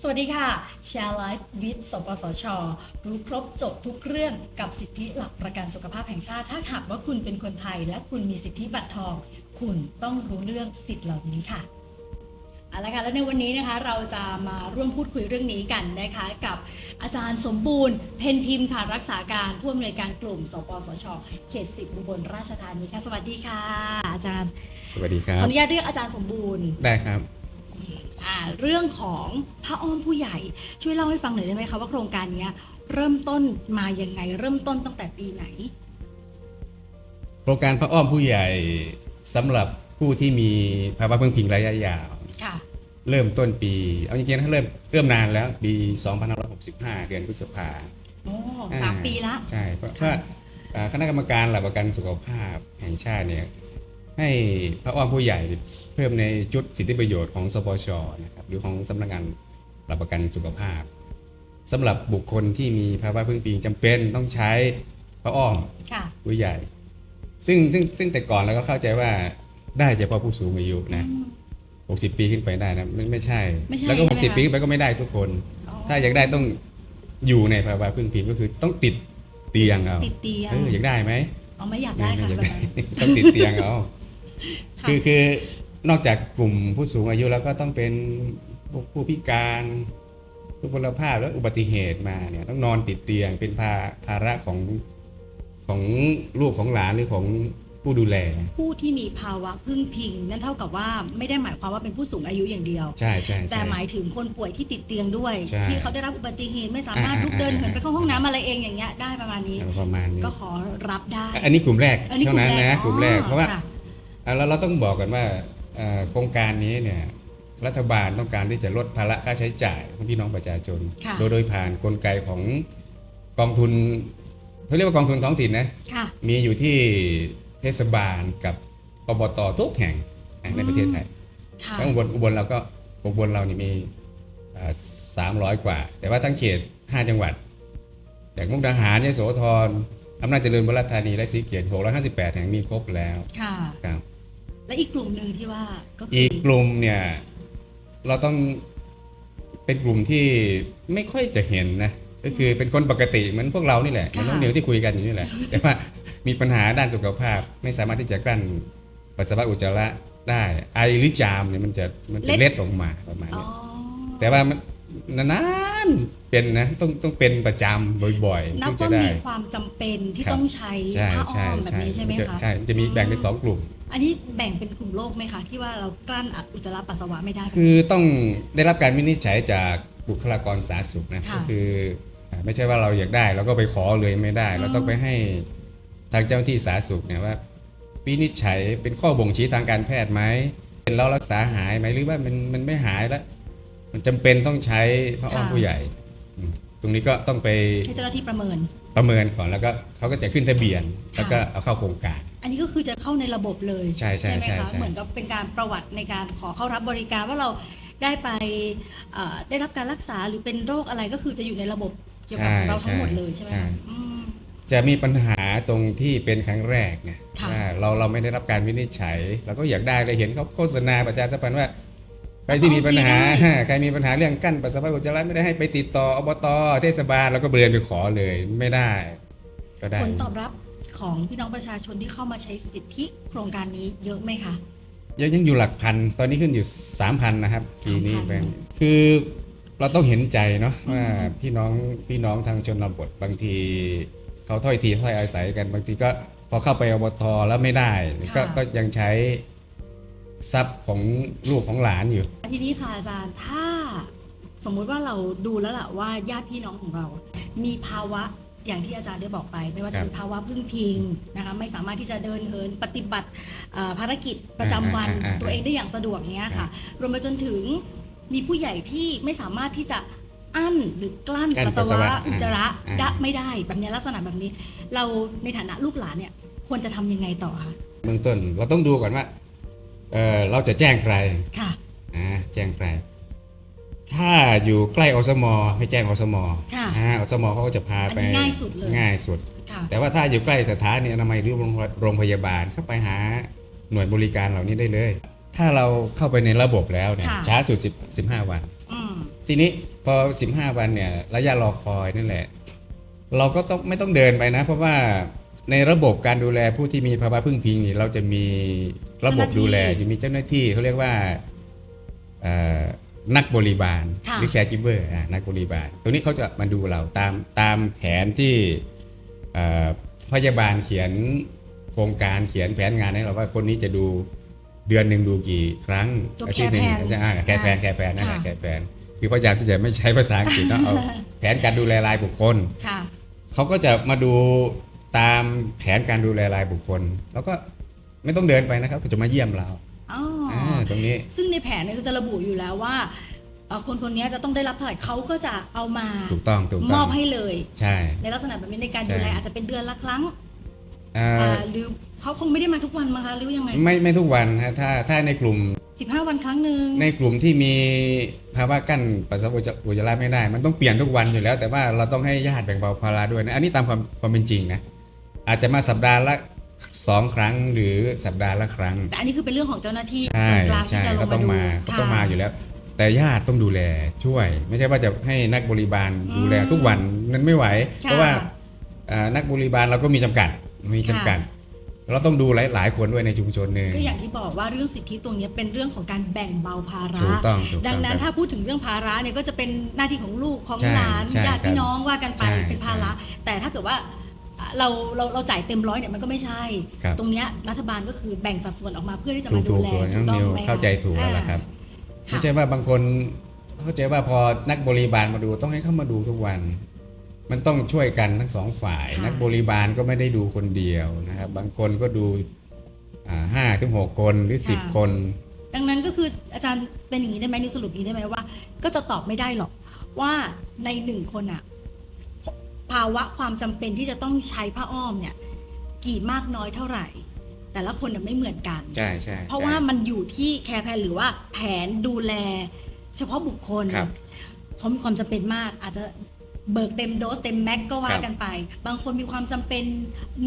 สวัสดีค่ะแชร์ไลฟ์วิดสปสช รู้ครบจบทุกเรื่องกับสิทธิหลักประกันสุขภาพแห่งชาติ ถ้าหากว่าคุณเป็นคนไทย และคุณมีสิทธิบัตรทอง คุณต้องรู้เรื่องสิทธิเหล่านี้ค่ะเอาละค่ะและในวันนี้นะคะเราจะมาร่วมพูดคุยเรื่องนี้กันนะคะกับอาจารย์สมบูรณ์เพนพิมพ์ค่ะรักษาการผู้อำนวยการกลุ่ม สปสช เขตสิบอุบลราชธานีค่ะสวัสดีค่ะ อาจารย์ สวัสดีครัขอบอนุญาตเรียกอาจารย์สมบูรณ์ได้ครับอ่า เรื่องของพระอ้อมผู้ใหญ่ช่วยเล่าให้ฟังหน่อยได้ไหมคะว่าโครงการเนี้ยเริ่มต้นมายังไง เริ่มต้นตั้งแต่ปีไหน โครงการพระอ้อมผู้ใหญ่สำหรับผู้ที่มีภาวะพึ่งพิงระยะยาวค่ะเริ่มต้นปี เอาจริงๆนะเริ่มเริ่มนานแล้วปี 2565 เดือนพฤษภาโอ้สามปีละ ใช่ เพราะว่าอ่าคณะกรรมการหลักประกันสุขภาพแห่งชาติเนี่ย ให้พระอ้อมผู้ใหญ่เพิ่มในจุดสิทธิประโยชน์ของสปชนะครับหรือของสำนักงานหลักประกันสุขภาพสำหรับบุคคลที่มีภาวะพึ่งพิงจำเป็นต้องใช้พระอ้อมค่ะผู้ใหญ่ ซึ่งซึ่งซึ่งแต่ก่อนเราก็เข้าใจว่าได้เฉพาะผู้สูงอายุนะอืม60ปีขึ้นไปได้นะไม่ไม่ใช่ไม่ใช่แล้วก็ใช่ไหมคะ60ปีขึ้นไปก็ไม่ได้ทุกคนอ๋อถ้าอยากได้ต้องอยู่ในภาวะพึ่งพิงก็คือต้องติดเตียงเอาติดเตียงเอออยากได้ไหมเอาไม่อยากได้ค่ะม่แบบม่อยากนั้นได้ต้องติดเตียงเอาค่ะ คือคือนอกจากกลุ่มผู้สูงอายุแล้วก็ต้องเป็นผู้ผู้พิการทุพพลภาพและอุบัติเหตุมาเนี่ยต้องนอนติดเตียงเป็นภาภาระของของลูกของหลานหรือของผู้ดูแล ผู้ที่มีภาวะพึ่งพิง นั่นเท่ากับว่าไม่ได้หมายความว่าเป็นผู้สูงอายุอย่างเดียว ใช่ใช่ใช่ แต่หมายถึงคนป่วยที่ติดเตียงด้วย ใช่ที่เขาได้รับอุบัติเหตุไม่สามารถอ่าลุกเดินอ่าเหินไปเข้าห้องน้ำอะไรเองอย่างเงี้ยได้ประมาณนี้ ประมาณนี้ ก็ขอรับได้ อันนี้กลุ่มแรกอันนี้เท่านั้นนะกลุ่มแรกอ๋อเพราะว่า ค่อะ แล้วเราต้องบอกกันว่าเอ่อโครงการนี้เนี่ยรัฐบาลต้องการที่จะลดภาระค่าใช้จ่ายของพี่น้องประชาชนค่ะโดยโดยผ่านกลไกของกองทุนเขาเรียกว่ากองทุนท้องถิ่นนะค่ะมีมีอยู่ที่เทศบาลกับอบตทุกแห่งอะในประเทศไทยค่ะทั้งอุบลอุบลเราก็อุบลเรานี่มีสามร้อยกว่า แต่ว่าทั้งเขต5จังหวัดอย่างมุกดาหารยโสธรอำนาจเจริญบุรีธานีและศรีเกียรติ658 แห่งมีครบแล้ว ค่ะครับ และอีกกลุ่มหนึ่งที่ว่าก็คือีกกลุ่มเนี่ย เราต้องเป็นกลุ่มที่ไม่ค่อยจะเห็นนะ ก็คือเป็นคนปกติเหมือนพวกเรานี่แหละเหมือนน้องเดียวที่คุยกันอยู่นี่แหละ แต่ว่ามีปัญหาด้านสุขภาพไม่สามารถที่จะกลั้นปัสสาวะอุจจาระได้ไอหรือจามเนี่ยมันจะมันจะเล็ดออกมาประมาณอ๋อเนี้ยแต่ว่ามันนานๆเป็นนะต้องต้องเป็นประจำบ่อยๆนับถึงจะว่าได้ มีความจำเป็นที่ครับ ต้องใช้ใช่ผ้าอ้ใช่อมแบบใช่นี้ใช่ไหมนจะคะใช่มันจะมีแบ่งเป็นสองกลุ่ม อันนี้แบ่งเป็นกลุ่มโรคไหมคะ ที่ว่าเรากลั้นอุจจาระปัสสาวะไม่ได้ คือต้องได้รับการวินิจฉัยจากบุคลากรสาธารณสุขนะค่ะก็คืออ่าไม่ใช่ว่าเราอยากได้เราก็ไปขอเลยไม่ได้ เราต้องไปให้ทางเจ้าหน้าที่สาธารณสุขเนี่ยว่าวินิจฉัยเป็นข้อบ่งชี้ทางการแพทย์ไหมเป็นเรารักษาหายไหมหรือว่ามันมันไม่หายแล้วมันจำเป็นต้องใช้พระอ้อมผู้ใหญ่อืมตรงนี้ก็ต้องไปให้เจ้าหน้าที่ประเมิน ประเมินก่อนแล้วก็เขาก็จะขึ้นทะเบียน แล้วก็เอาเข้าโครงการ อันนี้ก็คือจะเข้าในระบบเลยใช่ใช่ไหมใช่คะใช่ เหมือนกับเป็นการประวัติในการขอเข้ารับบริการว่าเราได้ไปเอ่อได้รับการรักษาหรือเป็นโรคอะไรก็คือจะอยู่ในระบบเกี่ยวกับเราทั้งหมดเลยใช่ไหมคะอืม จะมีปัญหาตรงที่เป็นครั้งแรกไงค่ะ ว่าเราเราไม่ได้รับการวินิจฉัยเราก็อยากได้เลยเห็นเขาโฆษณาประชาสัมพันธ์ว่าใครที่มีปัญหา ใครมีปัญหาเรื่องกั้นปัสสาวะอุจจาระไม่ได้ให้ไปติดต่ออบตเทศบาลแล้วก็เบือนไปขอเลยไม่ได้ ก็ได้ ผลตอบรับ ของพี่น้องประชาชนที่เข้ามาใช้สิทธิโครงการนี้เยอะไหมคะยังยังอยู่หลักพัน ตอนนี้ขึ้นอยู่ 3,000 นะครับปีนี้3,000เป็นคือเราต้องเห็นใจเนาะว่าพี่น้องพี่น้องทางชนบทบางทีเขาถ้อยทีถ้อยอาศัยกันบางทีก็พอเข้าไปอบตแล้วไม่ได้ก็ค่ะก็ยังใช้ทรัพย์ของลูกของหลานอยู่ ทีนี้ค่ะอาจารย์ถ้าสมมุติว่าเราดูแล้วล่ะว่าญาติพี่น้องของเรา มีภาวะ อย่างที่อาจารย์ได้บอกไป ไม่ว่าคจะรับเป็นภาวะพึ่งพิงนะคะไม่สามารถที่จะเดินเหินปฏิบัติเอ่อภารกิจประจำวันอ่าอ่าอ่าตัวเองได้อย่างสะดวกเนี้ยค่ะ รวมไปจนถึงมีผู้ใหญ่ที่ไม่สามารถที่จะอั้นหรือกลั้นกลั้นปัสสาวะปัสสาวะอุจจาระอ่าได้ไม่ได้แบบเนี้ยลักษณะแบบนี้ เราในฐานะลูกหลานเนี่ยควรจะทำยังไงต่อคะเบื้องต้นเราต้องดูก่อนว่าเออเราจะแจ้งใครค่ะอ่าแจ้งใคร ถ้าอยู่ใกล้อสมให้แจ้งอสมค่ะอ่าอสมเขาก็จะพาอันไปนี้ง่ายสุดเลย ง่ายสุด ค่ะ แต่ว่าถ้าอยู่ใกล้สถานีอนามัยหรือโรงโรงพยาบาลเข้าไปหาหน่วยบริการเหล่านี้ได้เลย ถ้าเราเข้าไปในระบบแล้วเนี่ยค่ะ ช้าสุด10 15 วัน อืม ทีนี้พอ 15 วันเนี่ยระยะรอคอยนั่นแหละ เราก็ต้องไม่ต้องเดินไปนะ เพราะว่าในระบบการดูแลผู้ที่มีภาวะพึ่งพิงนี่เราจะมีระบบดูแลจะมีเจ้าหน้าที่เขาเรียกว่าเอ่อ นักบริบาลค่ะหรือแคร์จิเบอร์นักบริบาลตรงนี้เขาจะมาดูเราตามตามแผนที่เอ่อพยาบาลเขียนโครงการเขียนแผนงานให้เราว่าคนนี้จะดูเดือนหนึ่งดูกี่ครั้งตัวอาทิตย์หนึ่ง care plan ใช่อ่าแคร์แพนแคร์แพนนั่นแหละค่ะแคร์แพนคือพยายามที่จะไม่ใช้ภาษาอังกฤษเนอะเอาแผนการดูแลรายบุคคลค่ะเขาก็จะมาดูตามแผนการดูแลรายบุคคล แล้วก็ไม่ต้องเดินไปนะครับก็จะมาเยี่ยมเราอ๋อออ่า ตรงนี้ ซึ่งในแผนเนี่ยก็จะระบุอยู่แล้วว่าเอ่อคนคนนี้จะต้องได้รับเท่าไหร่เขาก็จะเอามาถูกต้องถูกมต้อองบให้เลย ใช่ ในลักษณะแบบนี้ในการใช่ดูแลอาจจะเป็นเดือนละครั้งอ่าอ่าหรือเขาคงไม่ได้มาทุกวันมั้งคะหรือยังไงไม่ไม่ทุกวันฮะถ้าถ้าในกลุ่ม 15 วันครั้งหนึ่งในกลุ่มที่มีภาวะกั้นปัสสาวะอุจจาระไม่ได้ มันต้องเปลี่ยนทุกวันอยู่แล้ว แต่ว่าเราต้องให้ญาติแบ่งเบาภาระด้วยนะอันนี้ตามความความเป็นจริงนะอาจจะมาสัปดาห์ละ สองครั้งหรือสัปดาห์ละครั้ง แต่อันนี้คือเป็นเรื่องของเจ้าหน้าที่ใช่ส่วนกลางที่ใช่จะลก็งต้องมาดูมาก็ค่ะต้องมาอยู่แล้ว แต่ญาติต้องดูแลช่วย ไม่ใช่ว่าจะให้นักบริบาลดูแลทุกวันนั้นไม่ไหว เพราะว่าอ่านักบริบาลเราก็มีจำกัดมีจำกัด เราต้องดูหลายหลายคนด้วยในชุมชนหนึ่ง ก็อย่างที่บอกว่าเรื่องสิทธิตรงนี้เป็นเรื่องของการแบ่งเบาภาระ ถูกต้องถูกต้องดังนั้นครับถ้าพูดถึงเรื่องภาระเนี่ยก็จะเป็นหน้าที่ของลูกของใช่หลานใช่ญาติพี่น้องว่ากันไปใช่เป็นภาระ แต่ถ้าเกิดว่า เราเราเราจ่ายเต็มร้อยเนี่ยมันก็ไม่ใช่ ครับตรงเนี้ยรัฐบาลก็คือแบ่งสัดส่วนออกมาเพื่อที่จะถูมากดูถูกแลถูกน้องต้นิวไหมะเข้าใจถูกแล้วล่ะครับค่ะไม่ใช่ว่าบางคนเข้าใจว่าพอนักบริบาลมาดูต้องให้เข้ามาดูทุกวัน มันต้องช่วยกันทั้งสองฝ่ายค่ะนักบริบาลก็ไม่ได้ดูคนเดียวนะครับ บางคนก็ดูห้าถึงหกคนหรือสิบคน ดังนั้นก็คืออาจารย์เป็นอย่างนี้ได้ไหมนิวสรุปอย่างนี้ได้ไหมว่า ก็จะตอบไม่ได้หรอกว่าในหนึ่งคนอะ ภาวะความจำเป็นที่จะต้องใช้ผ้าอ้อมเนี่ยกี่มากน้อยเท่าไหร่ แต่ละคนน่ะไม่เหมือนกันใช่ใช่เพราะใช่ว่ามันอยู่ที่แคร์แพนหรือว่าแผนดูแล เฉพาะบุคคลครับเขามีความจำเป็นมาก อาจจะเบิกเต็มโดสเต็มแม็กก็ว่าครับกันไป บางคนมีความจำเป็น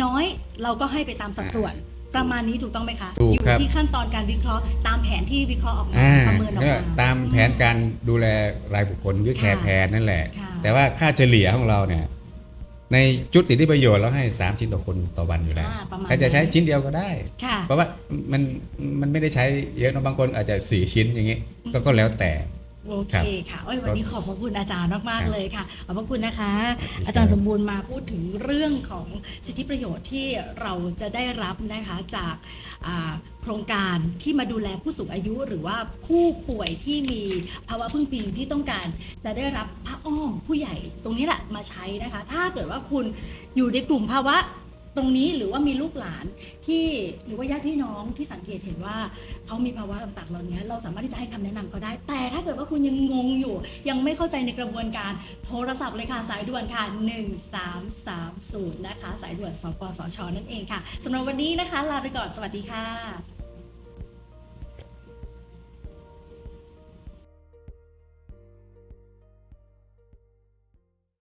น้อยเราก็ให้ไปตามสัดส่วนประมาณนี้ถูกต้องไหมคะถูกอยู่ครับที่ขั้นตอนการวิเคราะห์ตามแผนที่วิเคราะห์ออกมาอ่าประเมินออกเนี่ยมาตามแผนการดูแลรายบุคคลหรือแคร์แพนนั่นแหละค่ะแต่ว่าค่าเฉลี่ยของเราเนี่ย ในจุดสิทธิประโยชน์เราให้ 3 ชิ้นต่อคนต่อวันอยู่แล้วอ่าประมาณใครจะใช้นั้นชิ้นเดียวก็ได้ค่ะเพราะว่ามันมันไม่ได้ใช้เยอะนะบางคนอาจจะ 4 ชิ้นอย่างนี้ก็ก็แล้วแต่โอเคค่ะโอ้ยวันนี้ขอบพระคุณอาจารย์มากครัๆบเลยค่ะ ขอบพระคุณนะคะครับอาจารย์สมบูรณ์มาพูดถึงเรื่องของสิทธิประโยชน์ที่เราจะได้รับนะคะจากอ่าโครงการที่มาดูแลผู้สูงอายุ หรือว่าผู้ป่วยที่มีภาวะพึ่งพิงที่ต้องการจะได้รับผ้า อ้อมผู้ใหญ่ตรงนี้แหละมาใช้นะคะ ถ้าเกิดว่าคุณอยู่ในกลุ่มภาวะตรงนี้หรือว่ามีลูกหลานที่หรือว่าญาติพี่น้องที่สังเกตเห็นว่าเขามีภาวะต่างๆเหล่านี้เราสามารถที่จะให้คำแนะนำเขาได้ แต่ถ้าเกิดว่าคุณยังงงอยู่ ยังไม่เข้าใจในกระบวนการโทรศัพท์เลยค่ะสายด่วนค่ะ 1330 นะคะ สายด่วนสปสชนั่นเองค่ะสำหรับวันนี้นะคะ ลาไปก่อนสวัสดีค่ะ